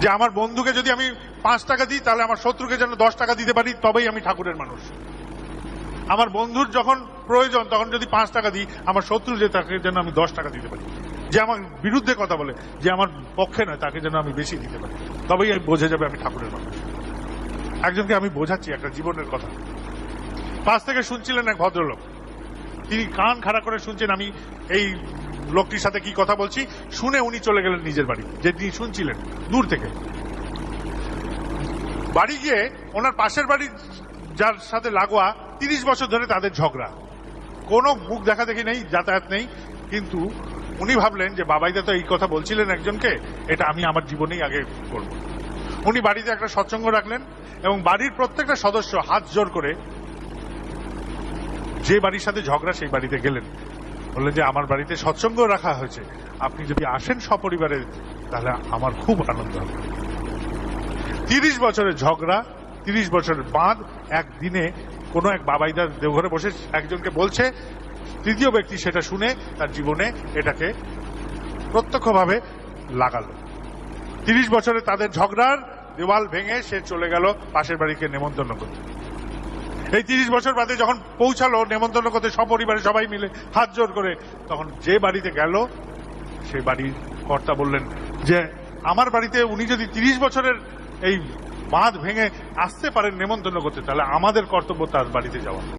যে আমার বন্ধুকে যদি আমি পাঁচ টাকা দিই, তাহলে আমার শত্রুকে যেন দশ টাকা দিতে পারি, তবেই আমি ঠাকুরের মানুষ। আমার বন্ধুর যখন প্রয়োজন, তখন যদি পাঁচ টাকা দিই, আমার শত্রু যে তাকে যেন আমি দশ টাকা দিতে পারি। যে আমার বিরুদ্ধে কথা বলে, যে আমার পক্ষে নয়, তাকে যেন আমি বেশি দিতে পারি। তবেই আমি বোঝা যাবে আমি ঠাকুরের মানুষ। একজনকে আমি বোঝাচ্ছি একটা জীবনের কথা। পাশ থেকে শুনছিলেন এক ভদ্রলোক। তিনি কান খাড়া করে শুনছেন, আমি এই লোকটির সাথে কি কথা বলছি? শুনে উনি চলে গেলেন নিজের বাড়ি যে তিনি শুনছিলেন, দূর থেকে। বাড়ি গিয়ে ওনার পাশের বাড়ির যার সাথে লাগোয়া তিরিশ বছর ধরে তাদের ঝগড়া। কোনো মুখ দেখা দেখি নেই, যাতায়াত নেই, কিন্তু উনি ভাবলেন যে বাবাইদা তো এই কথা বলছিলেন একজনকে, এটা আমি আমার জীবনেই আগে করব। উনি বাড়িতে একটা সৎসঙ্গ রাখলেন এবং বাড়ির প্রত্যেকটা সদস্য হাত জোর করে যে বাড়ির সাথে ঝগড়া সেই বাড়িতে গেলেন। বললেন যে আমার বাড়িতে সৎসঙ্গ রাখা হয়েছে। আপনি যদি আসেন সপরিবারে, তাহলে আমার খুব আনন্দ হবে। তিরিশ বছরের ঝগড়া, তিরিশ বছরের বাঁধ, একদিনে কোনো এক বাবাইদার দেওঘরে বসে একজনকে বলছে, তৃতীয় ব্যক্তি সেটা শুনে তার জীবনে এটাকে প্রত্যক্ষভাবে লাগালো। তিরিশ বছরে তাদের ঝগড়ার দেওয়াল ভেঙে সে চলে গেল পাশের বাড়িকে নেমন্তন্ন করতে। এই তিরিশ বছর বাদে যখন পৌঁছালো, নেমন্তন্ন করতে সপরিবারে সবাই মিলে হাত জোর করে, তখন যে বাড়িতে গেল, সেই বাড়ির কর্তা বললেন যে, আমার বাড়িতে উনি যদি তিরিশ বছরের এই বাঁধ ভেঙে আসতে পারেন নেমন্তন্ন করতে, তাহলে আমাদের কর্তব্য তার বাড়িতে যাওয়া।